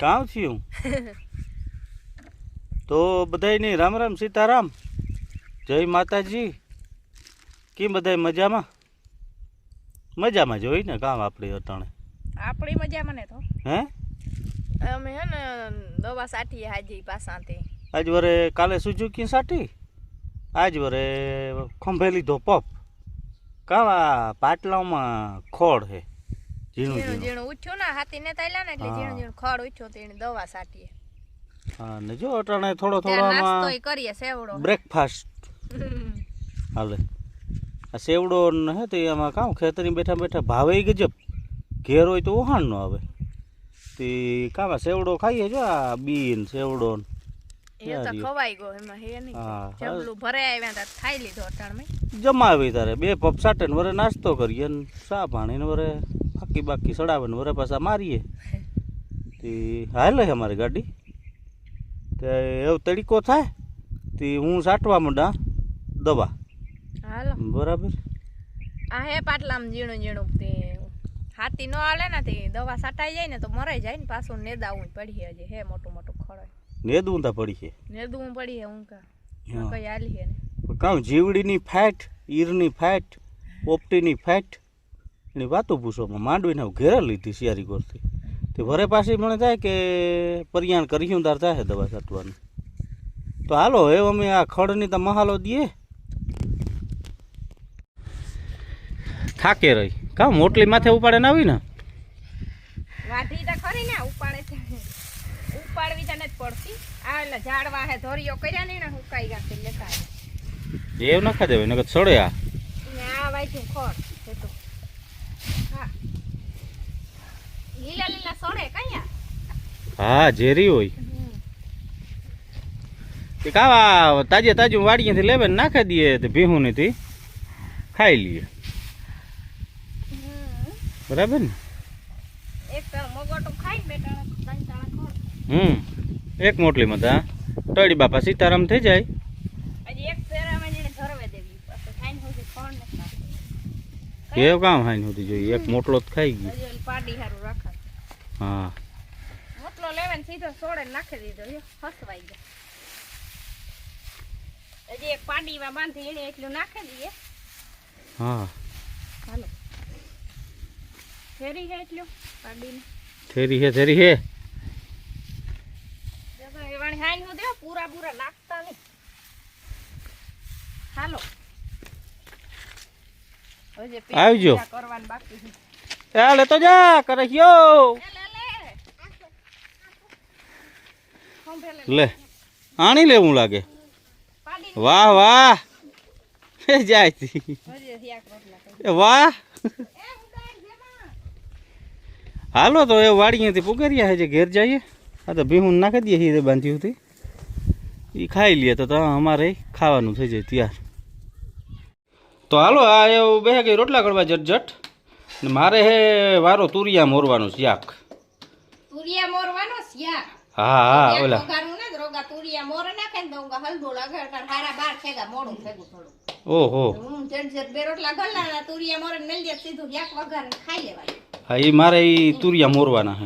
કામ થયું? તો બધાયની રામ રામ સીતારામ. જય માતાજી. કેમ બધાય મજામાં? મજામાં જોઈ ને કામ આપણી અટાણે. આપણી મજામાં ને તો? હે? અમે હે ને દવા સાટી હાજી પાસાથી. આજ વરે કાલે સુઝુકી સાટી? આજ વરે ખંભે લીધો પપ. કાવા પાટલામાં ખોળ હે. ઝીણું ઝીણું ઉઠ્યું ને હાથી ને તાયલા ને એટલે. ઝીણું ઝીણું ખડ ઉઠ્યું તેની દવા સાટીએ. હા ને જો અટાણે થોડો થોડો નાસ્તો કરીએ સેવડો. બ્રેકફાસ્ટ હાલે. આ સેવડો ને હે તે આમાં કામ ખેતરી બેઠા બેઠા ભાવે ગજબ. ઘેર હોય તો ઓહાણ નો આવે. તે કામ સેવડો ખાઈએ જો આ બીન સેવડો ને. એ તો ખવાઈ ગયો એમાં હે નહીં. હા. જમલું ભરે આવ્યા તા ખાઈ લીધો અટાણમાં. જમાવી તારે બે પપ સાટે ને વરે નાસ્તો કરીએ ને સા પાણી ને વરે. બાકી બાકી સડાવે ને વરે પાછા મારીએ. તે હાલે છે અમારી ગાડી. તે એવો તડીકો થાય તે હું સાટવા માંડા દવા હાલો. બરાબર. આ હે પાટલામાં ઝીણું ઝીણું તે હાથી ન હાલે ને તે દવા સાટાઈ જાય ને તો મરાઈ જાય ને પાછું નેદાવું પડી હજી હે મોટું મોટું ખડો નેદવું તા પડી છે નેદવું પડી હે હું કા. કઈ હાલી હે ને. કાં જીવડીની ફેટ ઈરની ફેટ પોપટીની ફેટ એની વાતો પૂછવામાં માંડવીને ઘેરે લીધી શિયારી કોરથી તે ભરે પાછી મને થાય કે પરિયાણ કર્યું તાર થાય દવા છાંટવાનું. તો હાલો હવે અમે આ ખડની તો મહાલો દઈએ. થાકે રહી. કા મોટલી માથે ઉપાડે ના આવી ને વાઢી તો ખરી ને ઉપાડે છે. ઉપાડવી તો નથી પડતી. આ એટલે ઝાડવા હે ધોરીઓ કર્યા ને એને હુકાઈ ગયા લેતા. એવું ના દેવાય નકર સડે આ. ના વાઈ વાંચ્યું ખોટ છે તો હા લીલા લીલા સડે હા ઝેરી હોય. તે કાવા તાજે તાજું વાડીએથી લેવે નાખી દઈએ તે ભીહું નથી ખાઈ લઈએ. બરાબર ને? હમ એક મોટલીમાં તા ટળી બાપા સીતારામ થઈ જાય. કેવ કામ હાઈ સુધી જોઈએ. એક મોટલો જ ખાઈ ગયો. પાડી સારું રાખે. હા. મોટલો લેવે ને સીધો સોડે નાખી દીધો લ્યો, હસવાઈ ગયો. હજી એક પાડીમાં બાંધી એને એટલું નાખી દઈએ. હા. હાલો. ફેરી છે એટલું પાડીને? થેરી હે થેરી હે. વાણી હાઈ નું દે પૂરા પૂરા નાખતા નહીં. હાલો. આવજો. કરવાનું બાકી છે. ચાલે તો જા કરે યો લે લે લે લે લે આણી લેવું લાગે વાહ. વાહ જાય વાહ. હાલો તો એ વાડીએથી પુગરિયા છે જે ઘેર જઈએ. આ તો ભીહું નાખી દઈએ હીરે બાંધી હતી એ ખાઈ લઈએ તો અમારે ખાવાનું થઈ જાય તૈયાર. તો હાલો આ એવું બે ગઈ રોટલા કરવા જટ ને મારે હે વારો તુરિયા મોરવાનું શાક તુરિયા મોરવાનો સ્યા હા હા ઓલા. ઓહો. હું એ મારે એ તુરિયા મોરવાના હે.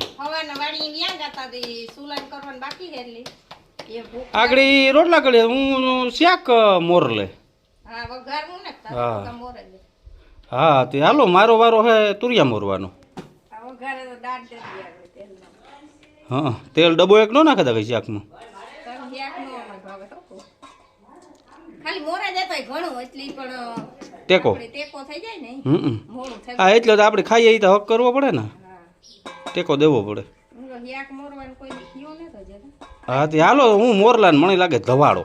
આગળ રોટલા કરીએ હું શાક મોર લે. હા હા. તે હાલો મારો વારો હે તુરિયા મોરવાનો. હા. તેલ ડબ્બો એક નો નાખે દા કઈ શાકમાં ટેકો. હા એટલે તો આપણે ખાઈએ એ તો હક કરવો પડે ને. ટેકો દેવો પડે. હું તો હાલો હું મોરલા ને મને લાગે ધવાડો.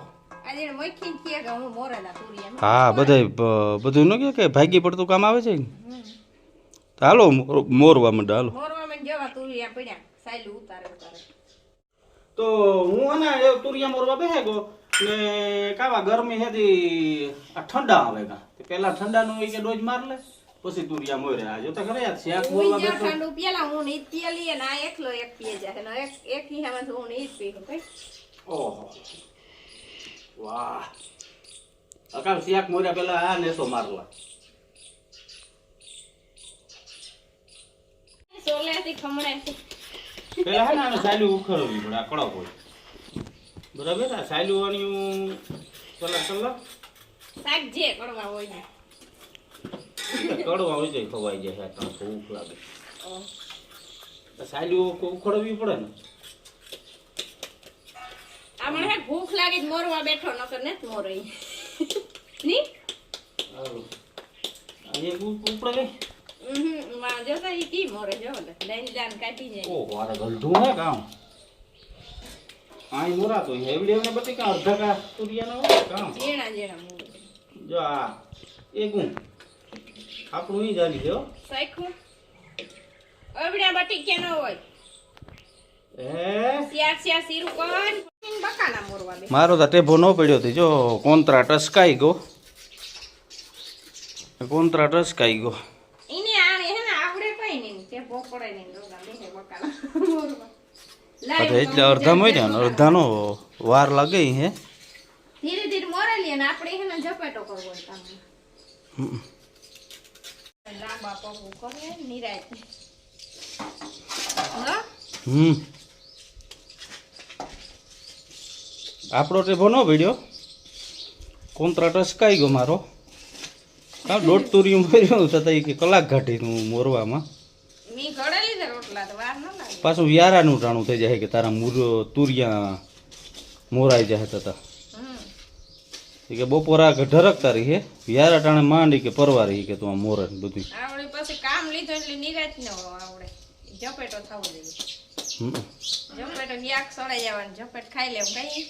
હું બધા બધું ન કે કે ભાગી પડતું કામ આવે છે હાલો મોર- મોરવા માંડે હાલો. મોરવા માંડે જવા તુરિયા પડ્યા. સાયલું ઉતારે ઉતારે. તો હું ને એ તુરિયા મોરવા બેહે ગયો ને કાવા ગરમી હેતી આ ઠંડા આવે તે પેલા ઠંડા નો કે ડોજ માર લે પછી તુરિયા મોરે. આ જો તો ખરે યાર શેક મોરવા હું ઠંડુ પીએલા હું નીત પીએલી અને આ એકલો એક પીએ જાય ને એક એક ની સામે હું નીત પીવું કઈ ઓહો. વાહ. અકાલ શેક મોર્યા પેલા આ નેસો મારલા. સોલે થી ખમણે પેલા હે ને આને સાયલું ઉખેડવી પડે આ કડક હોય. બરાબર? આ સાયલું વાળીયું કલાક કલાક શાક જે કડવા હોય ને. કડવા હોય જાય ખવાઈ જાય આ ત્રણસો ભૂખ લાગે સાયલું ઉખેડવી પડે ને? આમણે હે ભૂખ લાગી જ મોરવા બેઠો નકર ને મોરઈ. ની? હારું. અહીંયા ઉપ- ઉપડે ગઈ માં જોતા ઈ કી મોરે જો લઈને જાન કાઢી જાય ઓહો આ તો હે કામ આઈ મોરા તો હેવડી ને બધી કા અડધા કા તુરિયાનો હોય કામ ઝીણા ઝીણા મોરે જો આ એક હું આપણું ઈ જાલી છે હો. સાઈખું બટી કે ન હોય. હે? શિયાર શિયાર સીરું કર બકાના મોરવા બે મારો તો ટેભો ન પડ્યો હતી જો કોંતરા ટસકાઈ ગયો. કોંતરા ટસકાઈ ગયો ઈને આને હે ને આવડે કઈ નહીં તે પોપડે નહીં રોગા બે બકાના મોરવા આ તો એટલે અડધા મોર્યા ને અડધાનો વાર લાગે હે. ધીરે ધીરે મોરેલી ને આપણે એને ઝપેટો કરવો હમ. લાંબા પગું કરે નિરાય હમ. આપણો ટેભો ન ભીડ્યો કોન્ત્રા ટસકાઈ ગયો મારો. કાં દોઢ તુરિયું ભર્યું છતાં ઈ કે કલાક ઘાટીનું મોરવામાં. મી ઘડેલી રોટલા તો વાર ન લાગે પાછું વ્યારાનું ટાણું થઈ જાય કે તારા મૂર તુરિયા મોરાઈ જાય એ કે બપોરા ઢરકતા રહી હે. વ્યારા ટાણે માંડી કે પરવા રહી કે તું આ મોર બધું આવડે પછી કામ લીધો એટલે નિરાત ન આવડે. ઝપેટો થવો જોઈએ. ઝપેટો યાક સડાઈ જવાનું ઝપેટ ખાઈ લેવું કઈ?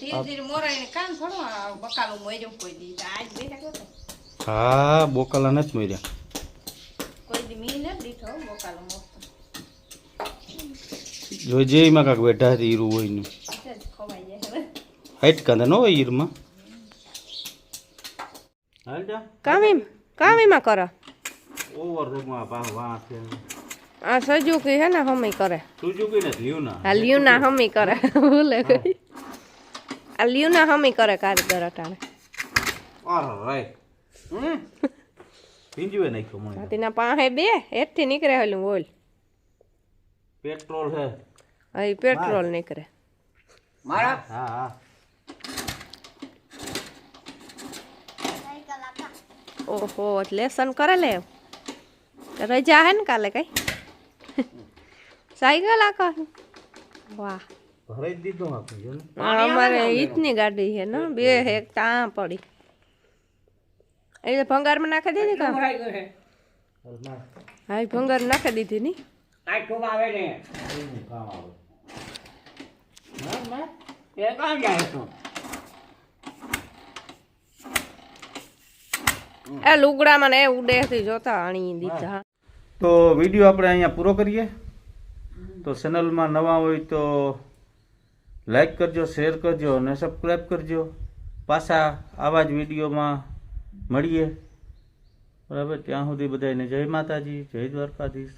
ધીરે ધીરે મોરાઈને કામ થોડું બકાલું મોર્યું કોઈ દી. આજ બેઠા હા બોકાલા નથી મર્યા કોઈ દી મી નથી દીધો હો બકાલું મોરતો જો જે એમાં કાંક બેઠા હતી હીરું હોય ને હાઈટ કાંદા ન હોય હીરમાં. હાલ જા. કામીમ કામીમાં કરો. આ સજુકી હે ને હમી કરે. ચૂકી ને. લ્યું ના લ્યુના હમી કરે. ભૂલે ગઈ. આ લ્યુના હમી કરે કારીગર અટાણે. અરે હમ. પીંજવે નાખ્યો મને હાથીના પાસે બે હેઠથી નીકળે હેલું બોલ પેટ્રોલ છે અહીં પેટ્રોલ નીકળે. હા હા. ઓહો લેસન કરે લે રજા હે ને કાલે કઈ? સાયકલ આખા વાહ. ભરાઈ દીધું જો અમારે ઈટની ગાડી છે ને બે હે ત્યાં પડી. એ ભંગારમાં નાખી દીધી કા હા ભંગાર નાખી દીધી ની? એવું કામ આવે. એ લુગડામાં ને એ ઉડેથી જોતા આણી દીધા. તો વીડિયો આપણે અહીંયા પૂરો કરીએ. તો ચેનલમાં નવા હોય તો લાઈક કરજો શેર કરજો અને સબસ્ક્રાઈબ કરજો. પાછા આવા જ વિડીયોમાં મળીએ. બરાબર? ત્યાં સુધી બધાને જય માતાજી જય દ્વારકાધીશ.